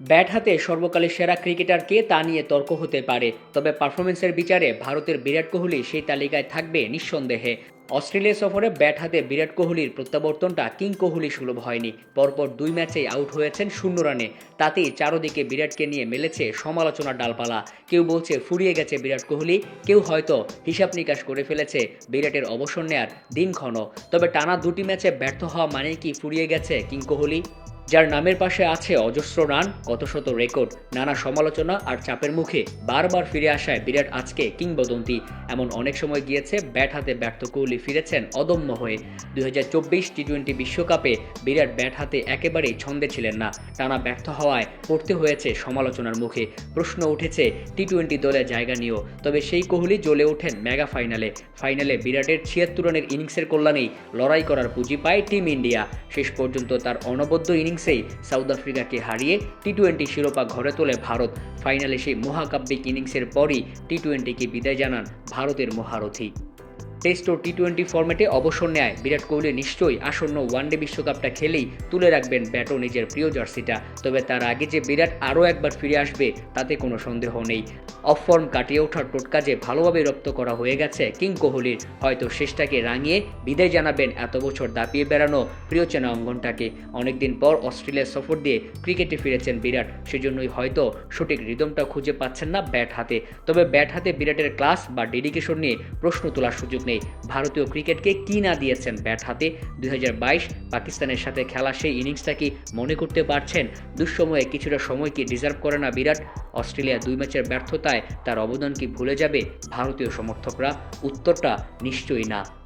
Bat হাতে সর্বকালের সেরা ক্রিকেটার কে তা নিয়ে তর্ক হতে পারে, তবে পারফরমেন্সের বিচারে ভারতের বিরাট কোহলি সেই তালিকায় থাকবে নিঃসন্দেহে। অস্ট্রেলিয়া সফরে ব্যাট হাতে বিরাট কোহলির প্রত্যাবর্তনটা কিং কোহলি সুলভ হয়নি। পরপর দুই ম্যাচেই আউট হয়েছেন শূন্য রানে। তাতেই চারদিকে বিরাটকে নিয়ে মেলেছে সমালোচনার ডালপালা। কেউ বলছে ফুরিয়ে গেছে বিরাট কোহলি, কেউ হয়তো হিসাব নিকাশ করে ফেলেছে বিরাটের অবসর নেয়ার দিনক্ষণ তবে টানা দুটি ম্যাচে ব্যর্থ হওয়া মানে কি ফুরিয়ে গেছে কিং কোহলি? যার নামের পাশে আছে অজস্র রান কত শত রেকর্ড, নানা সমালোচনা আর চাপের মুখে বারবার ফিরে আসায় বিরাট আজকে কিংবদন্তি। এমন অনেক সময় গিয়েছে, ব্যাট হাতে ব্যর্থ কোহলি ফিরেছেন অদম্য হয়ে। দুই টি টোয়েন্টি বিশ্বকাপে বিরাট ব্যাট হাতে একেবারেই ছন্দে ছিলেন না। টানা ব্যর্থ হওয়ায় পড়তে হয়েছে সমালোচনার মুখে। প্রশ্ন উঠেছে টি টোয়েন্টি দলে জায়গা নিয়েও। তবে সেই কোহলি জ্বলে ওঠেন মেগা ফাইনালে। ফাইনালে বিরাটের ছিয়াত্তর রানের ইনিংসের কল্যাণেই লড়াই করার পুঁজি পায় টিম ইন্ডিয়া। শেষ পর্যন্ত তার অনবদ্য ইনিংসেই সাউথ আফ্রিকাকে হারিয়ে টি টোয়েন্টি শিরোপা ঘরে তোলে ভারত। ফাইনালে সেই মহাকাব্যিক ইনিংসের পরই টি টোয়েন্টিকে বিদায় জানান ভারতের মহারথী। টেস্ট ও টি টোয়েন্টি ফর্মেটে অবসর নেয়। বিরাট কোহলি নিশ্চয়ই আসন্ন ওয়ানডে বিশ্বকাপটা খেলেই তুলে রাখবেন ব্যাটও নিজের প্রিয় জার্সিটা। তবে তার আগে যে বিরাট আরও একবার ফিরে আসবে, তাতে কোনো সন্দেহ নেই। অফ ফর্ম কাটিয়ে ওঠার টোটকা যে ভালোভাবে রপ্ত করা হয়ে গেছে কিং কোহলির। হয়তো শেষটাকে রাঙিয়ে বিদায় জানাবেন এত বছর দাপিয়ে বেড়ানো প্রিয় চেনা অঙ্গনটাকে। অনেকদিন পর অস্ট্রেলিয়া সফর দিয়ে ক্রিকেটে ফিরেছেন বিরাট। সেজন্যই হয়তো সঠিক রিদমটা খুঁজে পাচ্ছেন না ব্যাট হাতে। তবে ব্যাট হাতে বিরাটের ক্লাস বা ডেডিকেশন নিয়ে প্রশ্ন তোলার সুযোগ নেই। ভারতীয় ক্রিকেটকে কি না দিয়েছেন ব্যাট হাতে? দুই হাজার বাইশ পাকিস্তানের সাথে খেলা সেই ইনিংসটা কি মনে করতে পারছেন? দুঃসময়ে কিছুটা সময় কি ডিজার্ভ করে না বিরাট? অস্ট্রেলিয়া দুই ম্যাচের ব্যর্থতায় তার অবদান কি ভুলে যাবে ভারতীয় সমর্থকরা? উত্তরটা নিশ্চয়ই না।